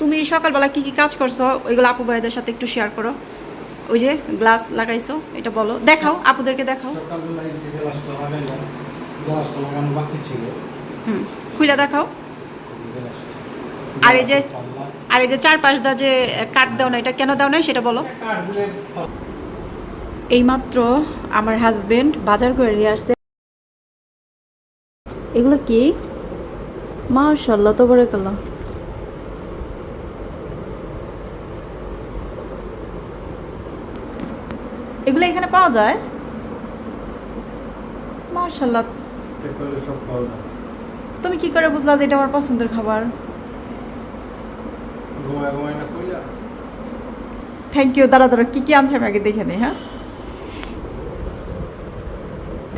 তুমি সকালবেলা কি কি কাজ করছ? ওইগুলো আপু ভাইদের সাথে একটু শেয়ার করো। ওই যে গ্লাস লাগাইছো এটা বলো। দেখাও আপুদেরকে দেখাও। হুম খুলে দেখাও। আর এই যে-। আর এই যে চার পাঁচ দা যে কাট দাও না এটা কেন দাও না সেটা বলো। এইমাত্র আমার হাজবেন্ড বাজার করে নিয়ে আসছে। এগুলো কি? মাশাল্লাহ তো বড় কাল্লা এগুলো এখানে পাওয়া যায়? যায়। তুমি কি করে বুঝলা যে এটা আমার পছন্দের খাবার? থ্যাংক ইউ দাঁড়া দাঁড়া, কি কি আনছে আমি আগে দেখে নিই হ্যাঁ?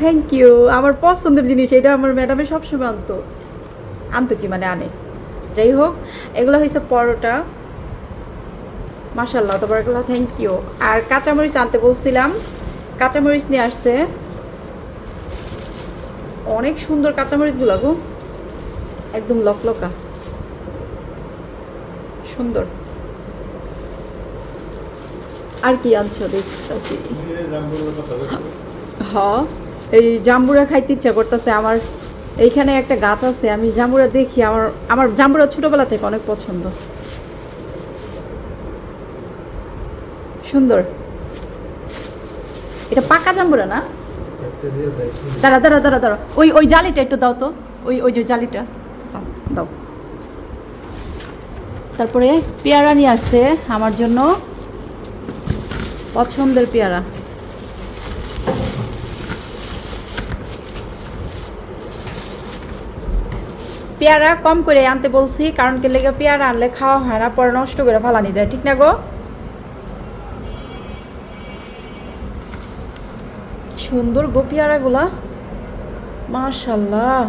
থ্যাংক ইউ আমার পছন্দের জিনিস, এটা আমার ম্যাডামে সবসময় আনতো। আনতো কি মানে আনে? যাই হোক, এগুলো হয়েছে পরোটা। মাসাল্লাহ তোমার থ্যাংক ইউ আর কাঁচামরিচ আনতে বলছিলাম, কাঁচামরিচ নিয়ে আসছে। অনেক সুন্দর কাঁচামরিচগুলো গো। একদম লকলকা। সুন্দর। আর কি আনছো দেখতেছি? হ, এই জাম্বুরা খাইতে ইচ্ছা করতেছে। আমার এইখানে একটা গাছ আছে, আমি জাম্বুরা দেখি, আমার আমার জাম্বুরা ছোটবেলা থেকে অনেক পছন্দ। সুন্দর। এটা পাকা জাম্বুরা না। দাঁড়া দাঁড়া দাঁড়া দাঁড়া। ওই ওই জালিটা একটু দাও তো। ওই ওই যে জালিটা। দাও। তারপরে পেয়ারা নিয়ে আসছে আমার জন্য। পছন্দের পেয়ারা। পেয়ারা কম করে আনতে বলছি, কারণ কি লেগে পেয়ারা আনলে খাওয়া হয় না, পরে নষ্ট করে ফালানি যায়। ঠিক না গো? সুন্দর গো পেয়ারাগুলা মাশাল্লাহ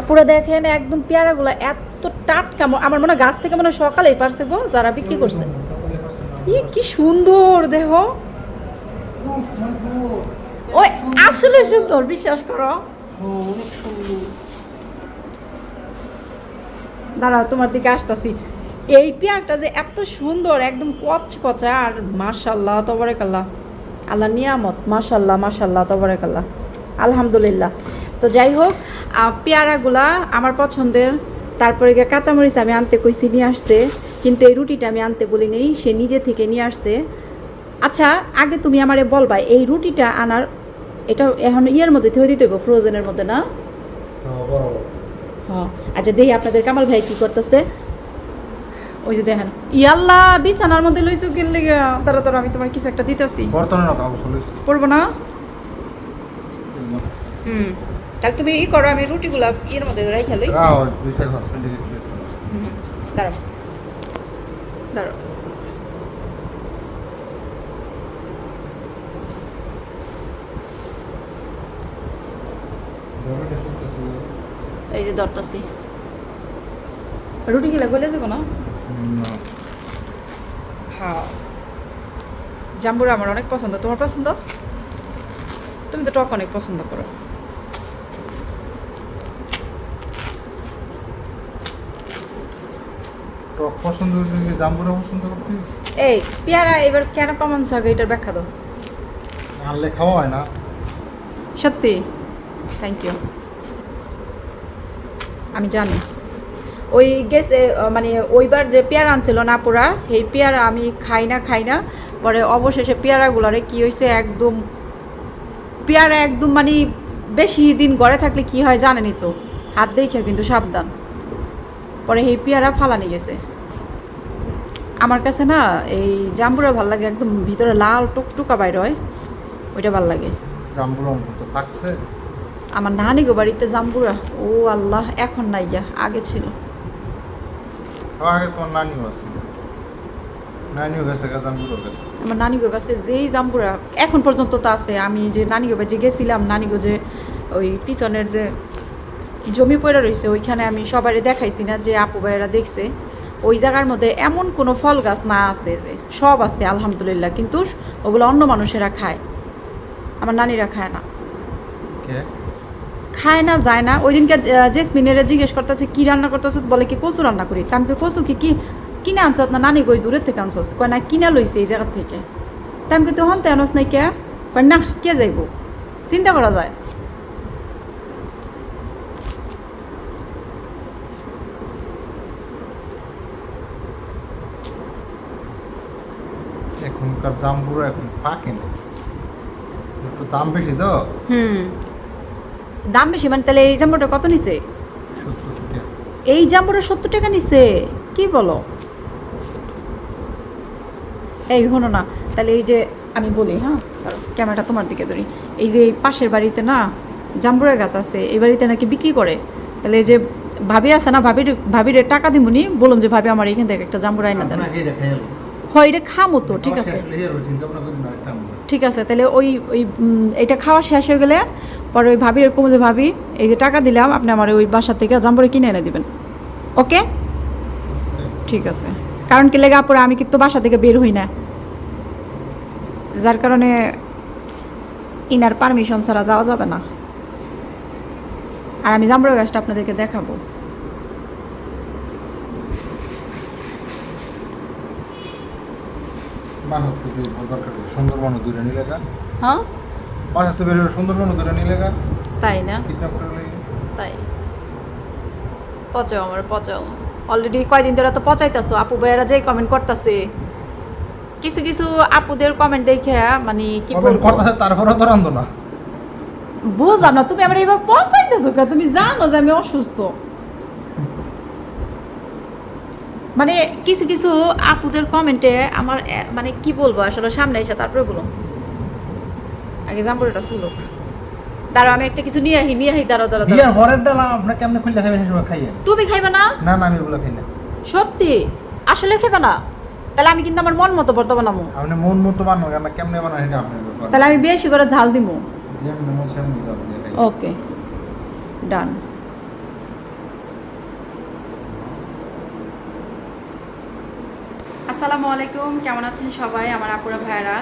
আপুরা দেখেন একদম পেয়ারাগুলা এত টাটকা আমার মনে হয় গাছ থেকে মনে সকালেই পারছে গো যারা বিক্রি করছে সকালে। ই কি সুন্দর দেহ! ওই আসলে সুন্দর বিশ্বাস করো। দাঁড়াও তোমার দিকে আসতাছি এই পেয়ারটা যে এত সুন্দর একদম কচকচা আর মাশাল্লাহ তবরেকাল্লাহ। আল্লাহ নিয়ামত মাশাল্লাহ মাশাল্লাহ তবরেকাল্লাহ। আলহামদুলিল্লাহ। তো যাই হোক পেয়ারাগুলা আমার পছন্দের। তারপরে গিয়ে কাঁচামরিচ আমি আনতে কইছি নিয়ে আসছে। কিন্তু এই রুটিটা আমি আনতে বলি নেই সে নিজে থেকে নিয়ে আসছে। আচ্ছা আগে তুমি আমারে বলবা এই রুটিটা আনার এটা এখন ইয়ের মধ্যে থয়ে দিতে হবে ফ্রোজেনের মধ্যে না? হ্যাঁ, হ্যাঁ আচ্ছা দেখি আপনাদের কামাল ভাই কি করতেছে? ওই যে দেখেন ইয়াল্লা বিছানার মধ্যে লইছো গেল লেগে? তারা তারা আমি তোমার কিছু একটা দিতেছি। বর্তমানে না কাগজ পড়ব না? হুম তাহলে তুমি ই করো আমি রুটিগুলা ইয়ের মধ্যে রাইখা লই। রাও দুই চার পাঁচ মিনিট দাঁড়াও। দাঁড়াও। এই যে ধরতাছি। রুটি গিলা গলে যাব না। হ্যাঁ। জাম্বুরা আমার অনেক পছন্দ। তোমার পছন্দ? তুমি তো টক অনেক পছন্দ করো। টক পছন্দ জাম্বুরা পছন্দ করতে? এই পেয়ারা এবার কেন কমন সাগে? এটার ব্যাখ্যা দাও। আনলে খাওয়া হয় না। সত্যি? থ্যাংক ইউ আমি জানি। ওই গেছে মানে ওইবার যে পেয়ারা আনছিল না পুরা সেই পেয়ারা আমি খাই না খাই না। পরে অবশেষে পেয়ারাগুলারে কি হয়েছে একদম পেয়ারা একদম মানে বেশি দিন গড়ে থাকলে কি হয় জানেনই তো। হাত দেখে কিন্তু সাবধান। পরে সেই পেয়ারা ফালানি গেছে। আমার কাছে না এই জাম্বুরা ভালো লাগে একদম ভিতরে লাল টুকটুকা বাইর হয় ওইটা ভালো লাগে। আমার নানি গো বাড়িতে জাম্বুরা ও আল্লাহ এখন নাই গিয়া আগে ছিল। আগে তোমার নানিও আছে। নানিও গেছে গা জাম্বুরও গেছে আমার নানি গো কাছে যেই জাম্বুরা এখন পর্যন্ত তো আছে। আমি যে নানি গো যে গেছিলাম নানি গো যে ওই পিছনের যে জমি পড়ে রয়েছে ওইখানে আমি সবারই দেখাইছি না যে আপু ভাইয়েরা দেখছে। ওই জায়গার মধ্যে এমন কোনো ফল গাছ না আছে যে সব আছে আলহামদুলিল্লাহ। কিন্তু ওগুলো অন্য মানুষেরা খায়। আমার নানিরা খায় না। খায় না যায় না। ওই দিনকে জেসমিনের জিজ্ঞেস করতেছে কি রান্না করতেছ? বলে কি কচু রান্না করি। তা আমি কচু কি কি কিনে আনছত না নানি কই দূরের থেকে আনছস কয় না কিনা লইছে এই জায়গা থেকে। তা আমি কই তখন তো আনস নাই কে? কয় না কে যাইব? চিন্তা করা যায়। এখনকার জামগুলো এখন ফাঁকে না একটু দাম বেশি তো? হুম। দাম বেশি মানে তাহলে এই জাম্বুটা কত নিছে? এই জাম্বুটা সত্তর টাকা নিছে কি বলো? এই শোনো না তাহলে এই যে আমি বলি হ্যাঁ? ক্যামেরাটা তোমার দিকে ধরি। এই যে পাশের বাড়িতে না জাম্বুরের গাছ আছে এই বাড়িতে নাকি বিক্রি করে। তাহলে এই যে ভাবি আছে না ভাবির ভাবির টাকা দিমুনি বললাম যে ভাবি আমার এখান থেকে একটা জাম্বুর আইনা দেন। হয় এটা খামো তো ঠিক আছে। ঠিক আছে, তাহলে ওই ওই এটা খাওয়া শেষ হয়ে গেলে পরে ওই ভাবির এরকম যে ভাবি, এই যে টাকা দিলাম, আপনি আমার ওই বাসা থেকে জাম্বরে কিনে এনে দিবেন। ওকে? ঠিক আছে। কারণ কি লেগে আপুরা, আমি কিন্তু বাসা থেকে বের হই না। যার কারণে ইনার পারমিশন ছাড়া যাওয়া যাবে না। আর আমি জাম্বুরা গাছটা আপনাদেরকে দেখাবো। নেই। সুন্দরবন দূরে নিলেগা হ্যাঁ? বাসার থেকে বের হয়ে সুন্দরবন দূরে নিলেগা তাই না? কিডন্যাপ করে তাই। পচাও আমার পচাও। অলরেডি কয়দিন ধরে তো পচাইতেছো। আপু ভাইয়েরা যে কমেন্ট করতেছে কিছু কিছু আপুদের কমেন্ট দেখে মানে কি কমেন্ট বলব? করতেছে তারপরেও তো রান্ধো না। বুঝলাম না তুমি আমার এবার পচাইতেছো কে তুমি জানো যে আমি অসুস্থ। মানে কিছু কিছু আপুদের কমেন্টে আমার মানে কি বলব আসলে সামনে এসে তারপরে বলো আগে জাম্বুরটা শুলো দাঁড়াও আমি একটা কিছু নিয়ে আহি নিয়ে আহি দাঁড়াও দাঁড়াও। বিয়ার ঘরের ডালা আপনার কেমনে খুললে খাবেন সময় খাইয়েন তুমি খাইবে না? না না আমি এগুলো খাই না। সত্যি? আসলে খেবে না? তাহলে আমি কিন্তু আমার মন মতো বর্তমান বানাবো। আপনি মন মতো বানানো কেন কেমনে সেটা আপনার ব্যাপার তাহলে আমি বেশি করে ঝাল এটাই। ওকে ডান আসসালামু আলাইকুম, কেমন আছেন সবাই, আমার আপুরা ভাইয়ারা?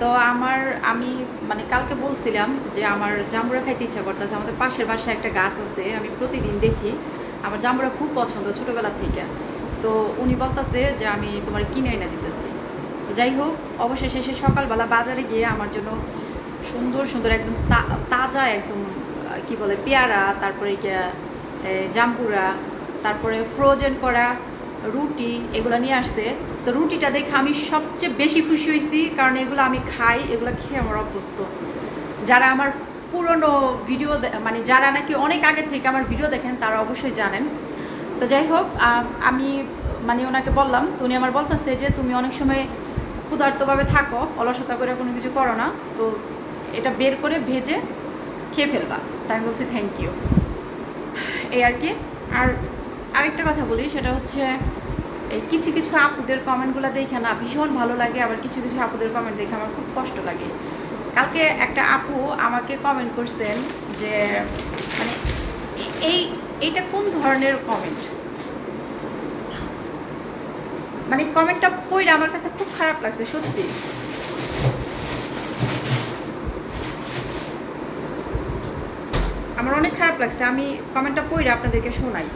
তো আমার, আমি মানে কালকে বলছিলাম যে আমার জাম্বুরা খাইতে ইচ্ছা করতেছে, আমাদের পাশের বাসায় একটা গাছ আছে, আমি প্রতিদিন দেখি। আমার জাম্বুরা খুব পছন্দ ছোটোবেলা থেকে। তো উনি বলতেছে যে আমি তোমার কিনে এনে দিতেছি। যাই হোক, অবশেষে সে সকালবেলা বাজারে গিয়ে আমার জন্য সুন্দর সুন্দর একদম তাজা একদম, কি বলে, পেয়ারা, তারপরে জাম্বুরা তারপরে ফ্রোজেন করা রুটি, এগুলো নিয়ে আসছে। তো রুটিটা দেখে আমি সবচেয়ে বেশি খুশি হয়েছি, কারণ এগুলো আমি খাই, এগুলো খেয়ে আমার অভ্যস্ত। যারা আমার পুরনো ভিডিও মানে যারা নাকি অনেক আগে থেকে আমার ভিডিও দেখেন, তারা অবশ্যই জানেন। তো যাই হোক আমি মানে ওনাকে বললাম উনি আমার বলতেছে যে, তুমি অনেক সময় ক্ষুধার্তভাবে থাকো, অলসতা করে কোনো কিছু করো না, তো এটা বের করে ভেজে খেয়ে ফেলবা। তাই আমি বলছি থ্যাংক ইউ এই আর কি। আর আরেকটা কথা বলি, সেটা হচ্ছে এই কিছু কিছু আপুদের কমেন্টগুলো দেখে না ভীষণ ভালো লাগে, আবার কিছু কিছু আপুদের কমেন্ট দেখে আমার খুব কষ্ট লাগে। কালকে একটা আপু আমাকে কমেন্ট করছেন যে মানে এই, এইটা কোন ধরনের কমেন্ট মানে কমেন্টটা পড়ে আমার কাছে খুব খারাপ লাগছে, সত্যি। আমার অনেক খারাপ লাগছে, আমি কমেন্টটা পড়ে আপনাদেরকে শোনাই।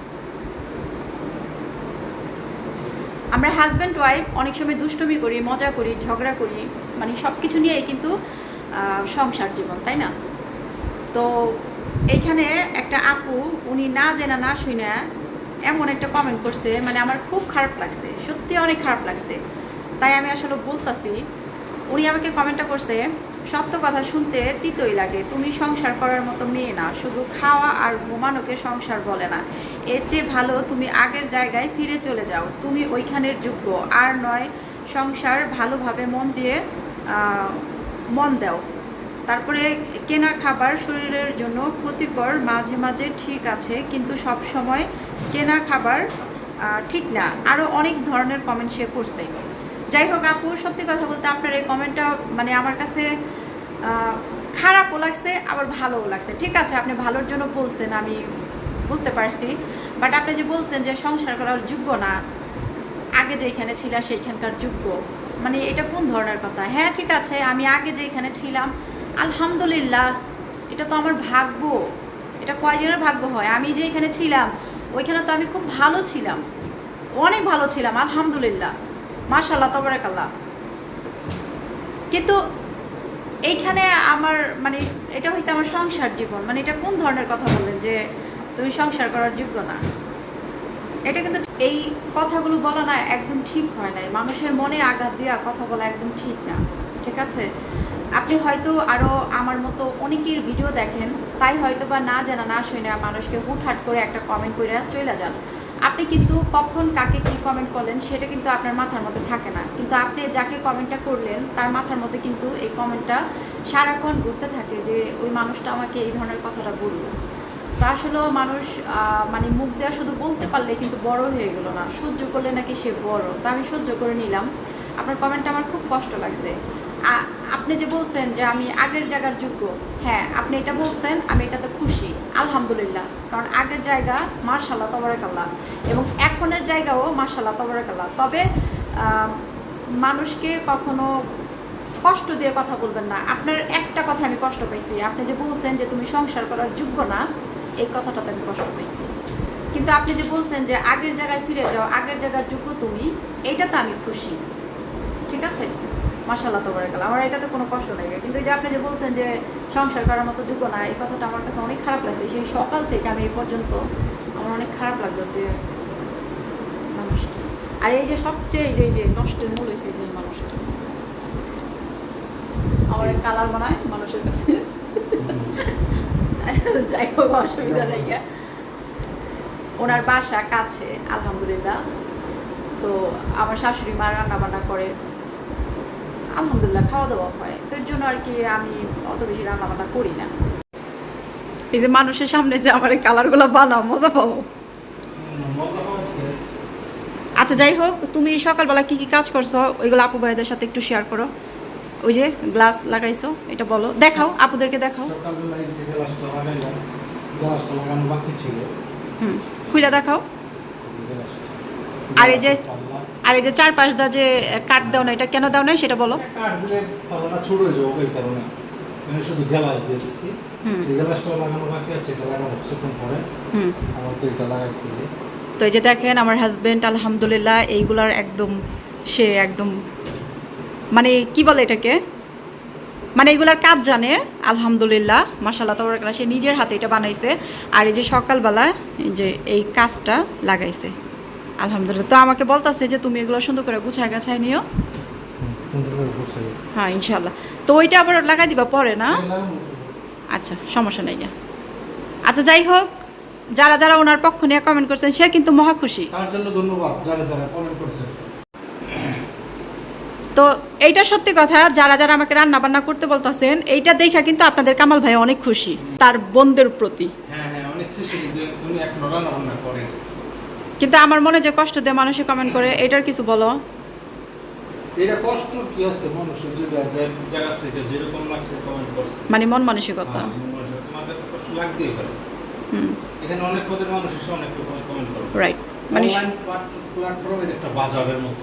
আমরা হাজব্যান্ড ওয়াইফ অনেক সময় দুষ্টুমি করি, মজা করি, ঝগড়া করি মানে সব কিছু নিয়েই কিন্তু সংসার জীবন, তাই না? তো এইখানে একটা আপু, উনি না জেনা, না শুনে এমন একটা কমেন্ট করছে মানে আমার খুব খারাপ লাগছে, সত্যি অনেক খারাপ লাগছে। তাই আমি আসলে বলতাছি, উনি আমাকে কমেন্টটা করছে, সত্য কথা শুনতে তিতই লাগে, তুমি সংসার করার মতো মেয়ে না, শুধু খাওয়া আর ঘুমানোকে সংসার বলে না। এর চেয়ে ভালো তুমি আগের জায়গায় ফিরে চলে যাও। তুমি ওইখানের যোগ্য। আর নয়, সংসার ভালোভাবে মন দিয়ে মন দাও। তারপরে কেনা খাবার শরীরের জন্য ক্ষতিকর মাঝে মাঝে ঠিক আছে, কিন্তু সব সময় কেনা খাবার ঠিক না। আরও অনেক ধরনের কমেন্ট সে করছে। যাই হোক আপু, সত্যি কথা বলতে আপনার এই কমেন্টটা মানে আমার কাছে খারাপও লাগছে, আবার ভালোও লাগছে। ঠিক আছে, আপনি ভালোর জন্য বলছেন, আমি বুঝতে পারছি। বাট আপনি যে বলছেন যে সংসার করার যোগ্য না, আগে যেখানে ছিল সেইখানকার যোগ্য। মানে এটা কোন ধরনের কথা? হ্যাঁ ঠিক আছে, আমি আগে যেখানে ছিলাম, আলহামদুলিল্লাহ, এটা তো আমার ভাগ্য। এটা কয়জনের ভাগ্য হয়? আমি যে এখানে ছিলাম, ওইখানে তো আমি খুব ভালো ছিলাম। অনেক ভালো ছিলাম, আলহামদুলিল্লাহ। মাশাল্লাহ তবরাকাল্লাহ। কিন্তু এইখানে আমার মানে এটা হয়েছে আমার সংসার জীবন। মানে এটা কোন ধরনের কথা বললেন যে তুমি সংসার করার যোগ্য না। এটা কিন্তু এই কথাগুলো বলা না একদম ঠিক হয় নাই। মানুষের মনে আঘাত দেওয়া কথা বলা একদম ঠিক না, ঠিক আছে? আপনি হয়তো আরও আমার মতো অনেকের ভিডিও দেখেন, তাই হয়তো বা না জানা, না শুনে মানুষকে হুটহাট করে একটা কমেন্ট করে চলে যান। আপনি কিন্তু কখন কাকে কি কমেন্ট করলেন, সেটা কিন্তু আপনার মাথার মধ্যে থাকে না। কিন্তু আপনি যাকে কমেন্টটা করলেন, তার মাথার মধ্যে কিন্তু এই কমেন্টটা সারাক্ষণ ঘুরতে থাকে যে, ওই মানুষটা আমাকে এই ধরনের কথাটা বলল। তা আসলেও মানুষ মানে মুখ দেওয়া শুধু বলতে পারলে কিন্তু বড় হয়ে গেল না। সহ্য করলে নাকি সে বড়। তা আমি সহ্য করে নিলাম। আপনার কমেন্টটা আমার খুব কষ্ট লাগছে। আপনি যে বলছেন যে আমি আগের জায়গার যোগ্য হ্যাঁ আপনি এটা বলছেন, আমি এটাতে খুশি। আলহামদুলিল্লাহ। কারণ আগের জায়গা মার্শাল্লাহ তবরাকাল্লাহ। এবং এখনের জায়গাও মার্শাল্লাহ তবরাকাল্লাহ। তবে মানুষকে কখনো কষ্ট দিয়ে কথা বলবেন না। আপনার একটা কথা আমি কষ্ট পাইছি। আপনি যে বলছেন যে তুমি সংসার করার যোগ্য না এই কথাটাতে আমি কষ্ট পাইছি। কিন্তু আপনি যে বলছেন যে আগের জায়গায় ফিরে যাও আগের জায়গার যোগ্য তুমি এইটাতে আমি খুশি। ঠিক আছে? মাসাল্লাহ তো গেল আমার এটাতে কোনো কষ্ট নেই কিন্তু এই যে আপনি যে বলছেন যে সংসার করার মতো যোগ্য না এই কথাটা আমার কাছে অনেক খারাপ লাগছে। সেই সকাল থেকে আমি এই পর্যন্ত আমার অনেক খারাপ লাগল যে মানুষটা। আর এই যে সবচেয়ে এই যে এই যে নষ্টের মূল হয়েছে যে মানুষটা। আমার কালার বানায় মানুষের কাছে। যাই হোক, অসুবিধা নেই। ওনার বাসা কাছে, আলহামদুলিল্লাহ। তো আমার শাশুড়ি মা রান্না বান্না করে। আলহামদুলিল্লাহ খাওয়া দাওয়া হয়। তো এর জন্য আর কি আমি অত বেশি রান্না বান্না করি না। এই যে মানুষের সামনে যে আমার কালারগুলো বানাও, মজা পাবো। আচ্ছা যাই হোক, তুমি সকালবেলা কি কি কাজ করছ? ওইগুলো আপু ভাইদের সাথে একটু শেয়ার করো। ওই যে গ্লাস লাগাইছো এটা বলো। দেখাও আপুদেরকে দেখাও। হুম খুলে দেখাও। আর এই যে- আর এই যে চার পাঁচ দা যে কাট দাও না এটা কেন দাও না সেটা বলো। কাঠ দিলে পাল্লাটা ছোট হয়ে যাবে ওই কারণে। আমি শুধু গ্লাস দিয়ে দিচ্ছি হুম। এই গ্লাসটা লাগানো বাকি আছে এটা লাগানো কিছুক্ষণ পরে হুম। তো এটা লাগাইছি। তো এই যে দেখেন আমার হাজবেন্ড আলহামদুলিল্লাহ এইগুলার একদম সে একদম মানে কি বলে এটাকে? মানে এগুলার কাজ জানে আলহামদুলিল্লাহ মাসাল্লাহ তবরকাল্লাহ সে নিজের হাতে এটা বানাইছে। আর এই যে সকালবেলা এই যে এই কাজটা লাগাইছে আলহামদুলিল্লাহ। তো আমাকে বলতাছে যে তুমি এগুলো সুন্দর করে গুছায় গাছায় নিও। হ্যাঁ ইনশাল্লাহ তো ওইটা আবার লাগাই দিবা পরে না? আচ্ছা সমস্যা নেই। আচ্ছা যাই হোক যারা যারা ওনার পক্ষ নিয়ে কমেন্ট করছেন সে কিন্তু মহা খুশি। তার জন্য ধন্যবাদ যারা যারা কমেন্ট করেছে। তো এইটা সত্যি কথা যারা যারা আমাকে রান্না বান্না করতে বলতেছেন এইটা দেখা কিন্তু আপনাদের কামাল ভাই অনেক খুশি তার বোনদের প্রতি। হ্যাঁ হ্যাঁ কিন্তু আমার মনে যে কষ্ট দেয় মানুষে কমেন্ট করে এটার কিছু বলো? এটা কষ্ট কি আছে মানুষের যে জায়গা থেকে যেরকম লাগছে কমেন্ট করছে। মানে মন মানসিকতা। হ্যাঁ, তোমার কাছে কষ্ট লাগতেই পারে। এখানে অনেক পদের মানুষ এসে অনেক রকম কমেন্ট করে। রাইট মানে প্ল্যাটফর্মের একটা বাজারের মতো।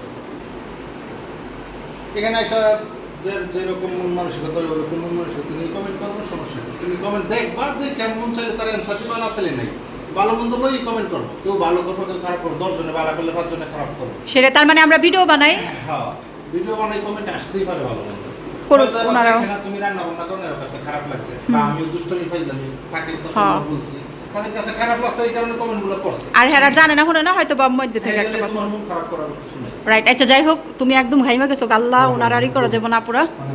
এখানে এসে যে যেরকম মন মানসিকতা ওরকম মন মানসিকতা নিয়ে কমেন্ট করব সমস্যা নেই। তুমি কমেন্ট দেখবা দেখ কেমন চাইলে তার অ্যান্সার দিবা না চাইলে নাই। ভালো মন্দ লই কমেন্ট করব। কেউ ভালো করব কেউ খারাপ করব দশজনে ভালো করলে পাঁচজনে খারাপ করব। সেটা তার মানে আমরা ভিডিও বানাই? হ্যাঁ ভিডিও বানাই কমেন্ট আসতেই পারে ভালো মন্দ। তুমি রান্না বান্না করো কাছে খারাপ লাগছে। বা আমি দুষ্টমি ফাইলামি কথা হ্যাঁ। বলছি। তাদের কাছে খারাপ লাগছে এই কারণে কমেন্ট করছে। আর হেরা জানে না শুনে না হয়তো বা মধ্যে থেকে একটা কথা। মন খারাপ করার কিছু নেই। রাইট আচ্ছা যাই হোক তুমি একদম ঘাইমা গেছো আল্লাহ ওনার আরই করা যাব না পুরা। মানে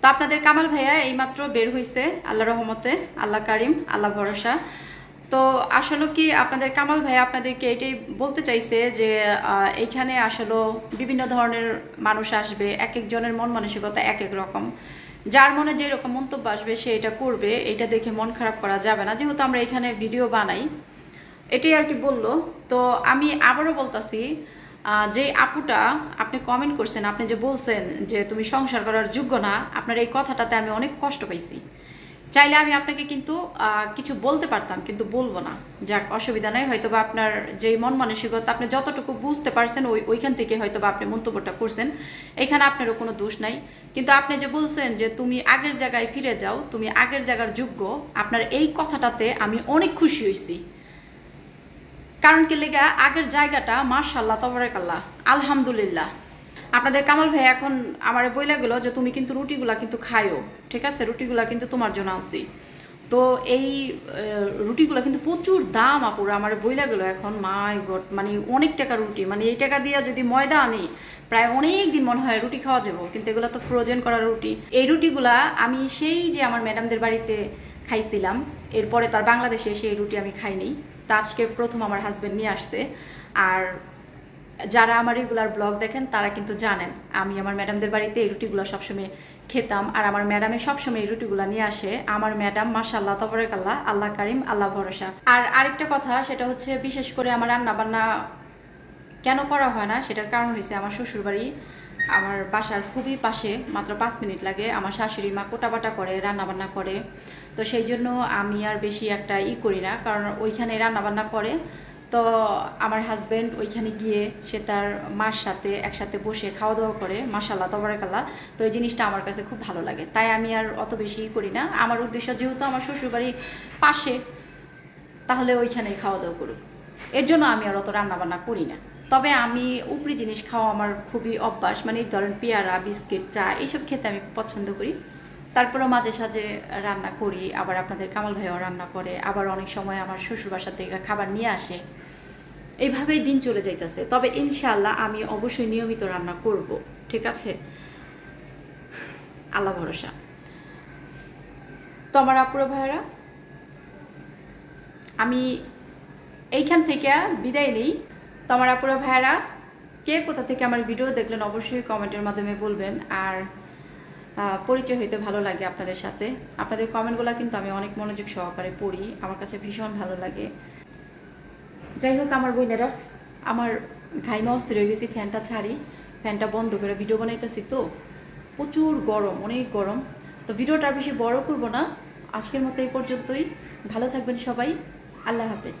তো আপনাদের কামাল ভাইয়া এইমাত্র বের আল্লাহ রহমতে আল্লাহ কারিম আল্লাহ ভরসা। তো আসলে কি আপনাদের কামাল ভাইয়া আপনাদেরকে এটাই বলতে চাইছে যে আহ, এইখানে আসলে বিভিন্ন ধরনের মানুষ আসবে এক একজনের মন মানসিকতা এক এক রকম। যার মনে যে রকম মন্তব্য আসবে সে এটা করবে, এটা দেখে মন খারাপ করা যাবে না। যেহেতু আমরা এখানে ভিডিও বানাই, এটাই আর কি বলল। তো আমি আবারও বলতাছি যে আপুটা আপনি কমেন্ট করছেন, আপনি যে বলছেন যে তুমি সংসার করার যোগ্য না, আপনার এই কথাটাতে আমি অনেক কষ্ট পাইছি। চাইলে আমি আপনাকে কিন্তু কিছু বলতে পারতাম, কিন্তু বলব না। যাক, অসুবিধা নেই হয়তো বা আপনার যে মন মানসিকতা, আপনি যতটুকু বুঝতে পারছেন, ওই, ওইখান থেকে হয়তো বা আপনি মন্তব্যটা করছেন। এখানে আপনারও কোনো দোষ নাই। কিন্তু আপনি যে বলছেন যে তুমি আগের জায়গায় ফিরে যাও, তুমি আগের জায়গার যোগ্য, আপনার এই কথাটাতে আমি অনেক খুশি হয়েছি কারণ কি লেগা, আগের জায়গাটা মার্শাল্লাহ তবরেকাল্লাহ, আলহামদুলিল্লাহ। আপনাদের কামাল ভাই এখন আমার বইলা গেল যে তুমি কিন্তু রুটিগুলা কিন্তু খায়ও, ঠিক আছে? রুটিগুলা কিন্তু তোমার জন্য আনছি। তো এই রুটিগুলা কিন্তু প্রচুর দাম আপুর, আমার বইলা গেল এখন। মাই গড মানে অনেক টাকা রুটি মানে এই টাকা দিয়ে যদি ময়দা আনি প্রায় অনেক দিন মনে হয় রুটি খাওয়া যাব, কিন্তু এগুলো তো ফ্রোজেন করা রুটি। এই রুটিগুলা আমি সেই যে আমার ম্যাডামদের বাড়িতে খাইছিলাম, এরপরে তার বাংলাদেশে এসে এই রুটি আমি খাইনি তা আজকে প্রথম আমার হাজবেন্ড নিয়ে আসছে। আর যারা আমার রেগুলার ব্লগ দেখেন, তারা কিন্তু জানেন, আমি আমার ম্যাডামদের বাড়িতে এই রুটিগুলো সবসময় খেতাম। আর আমার ম্যাডামে সবসময় এই রুটিগুলো নিয়ে আসে। আমার ম্যাডাম মাশাল্লাহ তবরেকাল্লাহ, আল্লাহ কারিম, আল্লাহ ভরসা। আর আরেকটা কথা, সেটা হচ্ছে বিশেষ করে আমার রান্না বান্না কেন করা হয় না? সেটার কারণ হয়েছে আমার শ্বশুরবাড়ি। আমার বাসার খুবই পাশে, মাত্র পাঁচ মিনিট লাগে। আমার শাশুড়ি মা কোটাবাটা করে, রান্নাবান্না করে। তো সেই জন্য আমি আর বেশি একটা ই করি না। কারণ ওইখানে রান্নাবান্না করে। তো আমার হাজব্যান্ড ওইখানে গিয়ে সে তার মার সাথে একসাথে বসে খাওয়া দাওয়া করে। মাসাল্লাহ তবরাকাল্লাহ। তো এই জিনিসটা আমার কাছে খুব ভালো লাগে। তাই আমি আর অত বেশি করি না। আমার উদ্দেশ্য যেহেতু আমার শ্বশুরবাড়ি পাশে, তাহলে ওইখানেই খাওয়া দাওয়া করুক। এর জন্য আমি আর অত রান্নাবান্না করি না। তবে আমি উপরি জিনিস খাওয়া আমার খুবই অভ্যাস। মানে ধরেন পেয়ারা, বিস্কিট, চা, এইসব খেতে আমি পছন্দ করি। তারপরেও মাঝে সাঝে রান্না করি, আবার আপনাদের কামাল ভাইও রান্না করে, আবার অনেক সময় আমার শ্বশুর বাসা থেকে খাবার নিয়ে আসে। এইভাবেই দিন চলে যাইতেছে। তবে ইনশাল্লাহ আমি অবশ্যই নিয়মিত রান্না করব, ঠিক আছে? আল্লাহ ভরসা। তো আমার আপুরা ভাইয়েরা, আমি এইখান থেকে বিদায় নেই। আমার আপুরা ভাইয়েরা, কে কোথা থেকে আমার ভিডিও দেখলেন অবশ্যই কমেন্টের মাধ্যমে বলবেন। আর পরিচয় হইতে ভালো লাগে আপনাদের সাথে। আপনাদের কমেন্টগুলো কিন্তু আমি অনেক মনোযোগ সহকারে পড়ি। আমার কাছে ভীষণ ভালো লাগে। যাই হোক, আমার বোনেরা, আমার ঘাইমা অস্থির হয়ে গেছি, ফ্যানটা ছাড়ি। ফ্যানটা বন্ধ করে ভিডিও বানাইতেছি তো। প্রচুর গরম, অনেক গরম। তো ভিডিওটা বেশি বড় করব না। আজকের মতো এই পর্যন্তই। ভালো থাকবেন সবাই। আল্লাহ হাফেজ।